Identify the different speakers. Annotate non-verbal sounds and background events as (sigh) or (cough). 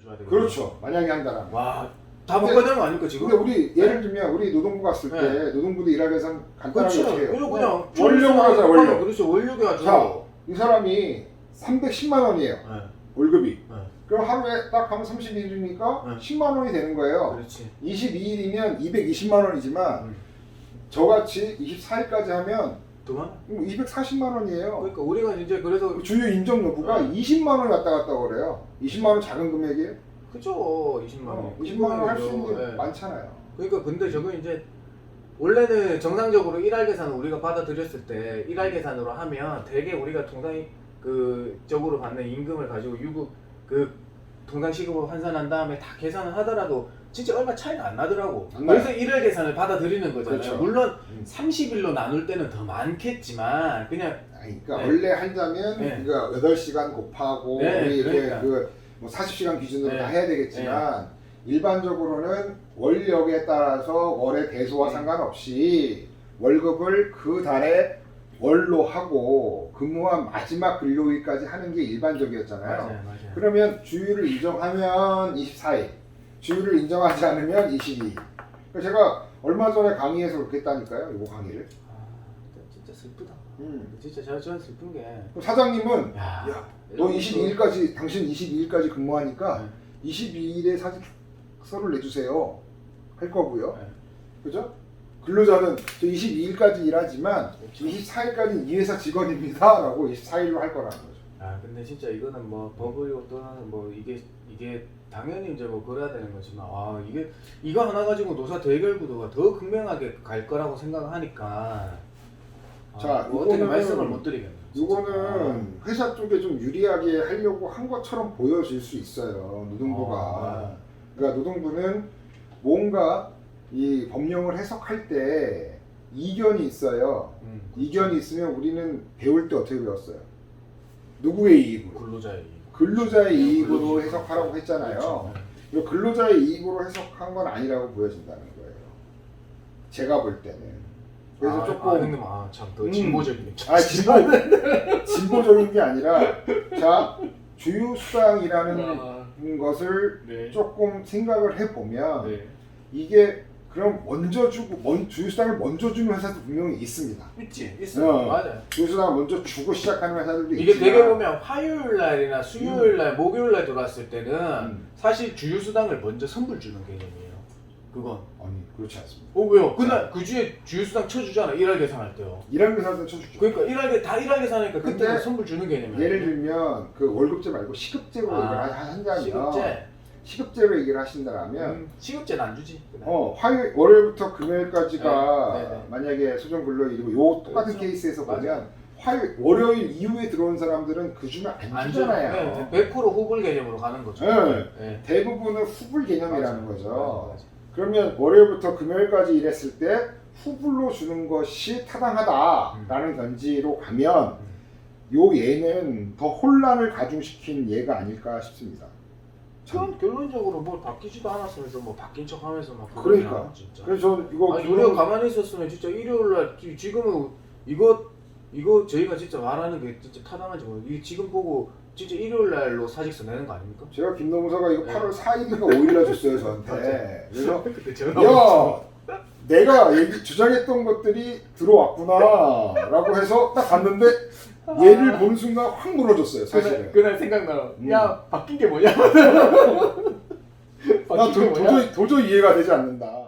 Speaker 1: 줘야.
Speaker 2: 그렇죠. 만약에 한다라면.
Speaker 1: 와, 다
Speaker 2: 근데-
Speaker 1: 거 아닙니까 지금?
Speaker 2: 근데 우리 예를 들면 우리 노동부 갔을 때
Speaker 1: 네.
Speaker 2: 노동부도 일하기 위해서 간단하게. 어떻게 해요?
Speaker 1: 그냥 그냥
Speaker 2: 원료로 하자 원료.
Speaker 1: 그렇죠. 원료가 아주.
Speaker 2: 자, 이 사람이 310만 원이에요.
Speaker 1: 네,
Speaker 2: 월급이.
Speaker 1: 네,
Speaker 2: 그럼 하루에 딱 하면 31일이니까
Speaker 1: 네.
Speaker 2: 10만 원이 되는 거예요.
Speaker 1: 그렇지.
Speaker 2: 22일이면 220만 원이지만
Speaker 1: 음.
Speaker 2: 저같이 24일까지 하면
Speaker 1: 그만.
Speaker 2: 240만 원이에요.
Speaker 1: 그러니까 우리가 이제 그래서
Speaker 2: 주요 인정 여부가
Speaker 1: 네.
Speaker 2: 20만 원 왔다 갔다 그래요. 20만 원 작은 금액이에요?
Speaker 1: 그죠 20만 원.
Speaker 2: 어, 20만 원 할 수 있는 게
Speaker 1: 네.
Speaker 2: 많잖아요.
Speaker 1: 그러니까 근데 저거 이제 원래는 정상적으로 일할 계산을 우리가 받아들였을 때 일할 계산으로 하면 대개 우리가 통상 그 적으로 받는 임금을 가지고 유급 그 통상 시급으로 환산한 다음에 다 계산을 하더라도 진짜 얼마 차이가 안 나더라고.
Speaker 2: 안 나요.
Speaker 1: 그래서 일할 계산을 받아들이는 거잖아요.
Speaker 2: 그렇죠.
Speaker 1: 물론
Speaker 2: 음.
Speaker 1: 30일로 나눌 때는 더 많겠지만 그냥
Speaker 2: 아니, 그러니까
Speaker 1: 네.
Speaker 2: 원래 한자면
Speaker 1: 네.
Speaker 2: 그러니까 8시간 곱하고
Speaker 1: 네,
Speaker 2: 우리 이렇게
Speaker 1: 그러니까.
Speaker 2: 그뭐 40시간 기준으로
Speaker 1: 네.
Speaker 2: 다 해야 되겠지만 일반적으로는 월력에 따라서 월의 대소와
Speaker 1: 네.
Speaker 2: 상관없이 월급을 그 달에 월로 하고 근무한 마지막 근로일까지 하는 게 일반적이었잖아요.
Speaker 1: 맞아요, 맞아요.
Speaker 2: 그러면 주휴를 인정하면 24일, 주휴를 인정하지 않으면 22일. 그러니까 제가 얼마 전에 강의에서 그렇게 했다니까요, 이거 강의를.
Speaker 1: 아, 진짜 슬프다.
Speaker 2: 음.
Speaker 1: 진짜 저, 저 슬픈 게.
Speaker 2: 그럼 사장님은
Speaker 1: 야,
Speaker 2: 야, 너 22일까지 당신 22일까지 근무하니까
Speaker 1: 네.
Speaker 2: 22일에 사직서를 내주세요 할 거고요.
Speaker 1: 네.
Speaker 2: 그죠? 근로자는 저 22일까지 일하지만
Speaker 1: 그렇죠.
Speaker 2: 24일까지는 이 회사 직원입니다라고 24일로 할 거라는.
Speaker 1: 아 근데 진짜 이거는 뭐 법이고 또는 뭐 이게 이게 당연히 이제 뭐 그래야 되는 거지만 아 이게 이거 하나 가지고 노사 대결 구도가 더 극명하게 갈 거라고 생각하니까 아,
Speaker 2: 자,
Speaker 1: 뭐 어떻게
Speaker 2: 이거는-
Speaker 1: 말씀을 못 드리겠네요. 진짜.
Speaker 2: 이거는 회사 쪽에 좀 유리하게 하려고 한 것처럼 보여질 수 있어요 노동부가.
Speaker 1: 아,
Speaker 2: 그러니까 노동부는 뭔가 이 법령을 해석할 때 이견이 있어요.
Speaker 1: 음,
Speaker 2: 이견이 있으면 우리는 배울 때 어떻게 배웠어요? 누구의 이익으로?
Speaker 1: 근로자의 이익.
Speaker 2: 근로자의 이익으로
Speaker 1: 근로자.
Speaker 2: 해석하라고 했잖아요.
Speaker 1: 그렇죠. 네.
Speaker 2: 이 근로자의 이익으로 해석한 건 아니라고 보여진다는 거예요. 제가 볼 때는. 그래서
Speaker 1: 아,
Speaker 2: 조금
Speaker 1: 아, 형님 아참더
Speaker 2: 음.
Speaker 1: 진보적이네.
Speaker 2: 아 진보 진보적인 게 아니라 자 주유 수당이라는
Speaker 1: 아,
Speaker 2: 것을
Speaker 1: 네.
Speaker 2: 조금 생각을 해 보면
Speaker 1: 네.
Speaker 2: 이게 그럼 먼저 주고 먼 주유수당을 먼저 주는 회사도 분명히 있습니다.
Speaker 1: 있지 있어
Speaker 2: 어.
Speaker 1: 맞아요.
Speaker 2: 주유수당을 먼저 주고 시작하는 회사들도
Speaker 1: 이게
Speaker 2: 있지만
Speaker 1: 되게 보면 화요일 날이나 수요일 날, 목요일 날 들어왔을 때는
Speaker 2: 음.
Speaker 1: 사실 주유 수당을 먼저 선불 주는 개념이에요. 그건.
Speaker 2: 아니 그렇지 않습니다.
Speaker 1: 어 왜요? 그날 그 주에 주유 수당 쳐주잖아 일할 계산할 때요.
Speaker 2: 일하는 회사들은 쳐주죠.
Speaker 1: 그러니까 일할 게다 일할 계산하니까 그때
Speaker 2: 근데
Speaker 1: 선불 주는 개념이에요.
Speaker 2: 예를 들면 그 월급제 말고 시급제로
Speaker 1: 아,
Speaker 2: 하- 한다면
Speaker 1: 시급제.
Speaker 2: 시급제로 얘기를 하신다면
Speaker 1: 음, 시급제는 안 주지. 그날.
Speaker 2: 어 화요일 월요일부터 금요일까지가
Speaker 1: 네, 네, 네.
Speaker 2: 만약에 소정 근로일이고 요 똑같은
Speaker 1: 그렇죠.
Speaker 2: 케이스에서
Speaker 1: 맞아요.
Speaker 2: 보면 화요일 월요일 이후에 들어온 사람들은 그 주면 안
Speaker 1: 안
Speaker 2: 주잖아요.
Speaker 1: 주. 네, 100% 후불 개념으로 가는 거죠.
Speaker 2: 네.
Speaker 1: 네.
Speaker 2: 대부분은 후불 개념이라는
Speaker 1: 맞아요.
Speaker 2: 거죠.
Speaker 1: 맞아요, 맞아요.
Speaker 2: 그러면 월요일부터 금요일까지 일했을 때 후불로 주는 것이 타당하다라는 견지로 가면
Speaker 1: 음.
Speaker 2: 요 예는 더 혼란을 가중시킨 예가 아닐까 싶습니다.
Speaker 1: 전 결론적으로 뭐 바뀌지도 않았으면서 뭐 바뀐 척하면서 막
Speaker 2: 그러니까.
Speaker 1: 진짜.
Speaker 2: 그래서 저는 이거
Speaker 1: 아니 우리가 가만히 있었으면 진짜 일요일 날 지- 지금은 이거 이거 저희가 진짜 말하는 게 진짜 타당한지 모르. 이 지금 보고 진짜 일요일 날로 사직서 내는 거 아닙니까?
Speaker 2: 제가 김노무사가 이거
Speaker 1: 네.
Speaker 2: 8월 4일인가 5일날 줬어요 저한테. (laughs) 그래서 (laughs)
Speaker 1: 그때 전화
Speaker 2: 야 내가 얘기 주장했던 것들이 들어왔구나라고 해서 딱 봤는데 얘를 보는 순간 확 무너졌어요
Speaker 1: 그날,
Speaker 2: 사실은.
Speaker 1: 그날 생각나.
Speaker 2: 음.
Speaker 1: 야 바뀐 게 뭐냐? (laughs)
Speaker 2: 나 도? 도저히 도저히 이해가 되지 않는다.